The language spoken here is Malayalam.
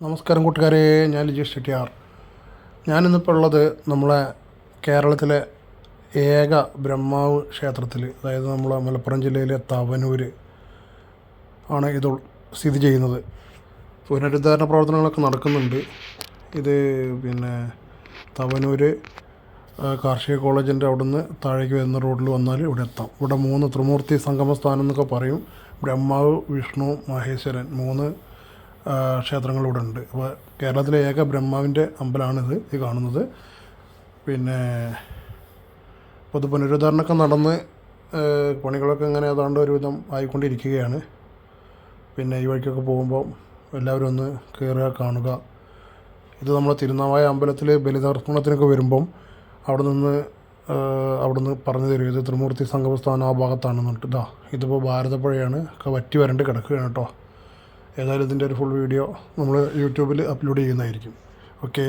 നമസ്കാരം കൂട്ടുകാരെ ഞാൻ ലിജീഷ് ചെട്ടിയാർ ഞാനിന്നിപ്പോൾ ഉള്ളത് നമ്മളെ കേരളത്തിലെ ഏക ബ്രഹ്മാവ് ക്ഷേത്രത്തിൽ അതായത് നമ്മളെ മലപ്പുറം ജില്ലയിലെ തവനൂർ ആണ് ഇത് സ്ഥിതി ചെയ്യുന്നത്. പുനരുദ്ധാരണ പ്രവർത്തനങ്ങളൊക്കെ നടക്കുന്നുണ്ട്. ഇത് പിന്നെ തവനൂർ കാർഷിക കോളേജിന്റെ അവിടുന്ന് താഴേക്ക് വരുന്ന റോഡിൽ വന്നാൽ ഇവിടെ എത്താം. ഇവിടെ മൂന്ന് ത്രിമൂർത്തി സംഗമസ്ഥാനം എന്നൊക്കെ പറയും. ബ്രഹ്മാവ് വിഷ്ണു മഹേശ്വരൻ മൂന്ന് ആ, ക്ഷേത്രങ്ങൾ ഉണ്ട് അപ്പോൾ കേരളത്തിലെ ഏക ബ്രഹ്മാവിന്റെ അമ്പലമാണിത് ഈ കാണുന്നത്. പിന്നെ അപ്പോൾ പുനരുദ്ധാരണമൊക്കെ നടന്ന് പണികളൊക്കെ ഇങ്ങനെ ഏതാണ്ട് ഒരുവിധം ആയിക്കൊണ്ടിരിക്കുകയാണ്. പിന്നെ ഈ വഴിക്കൊക്കെ പോകുമ്പോൾ എല്ലാവരും ഒന്ന് കയറുക കാണുക. ഇത് നമ്മുടെ തിരുനാവായ അമ്പലത്തിൽ ബലിതർപ്പണത്തിനൊക്കെ വരുമ്പം അവിടെ നിന്ന് അവിടെ നിന്ന് പറഞ്ഞു തരും. ഇത് ത്രിമൂർത്തി സംഗമസ്ഥാനം ആ ഭാഗത്താണെന്നുണ്ട് ഇതാ ഇതിപ്പോൾ ഭാരതപ്പുഴയാണ്. ഒക്കെ വറ്റി വരണ്ട് കിടക്കുകയാണ് കേട്ടോ. ഏതായാലും ഇതിന്റെ ഒരു ഫുൾ വീഡിയോ നമ്മൾ യൂട്യൂബിൽ അപ്ലോഡ് ചെയ്യുന്നതായിരിക്കും. ഓക്കെ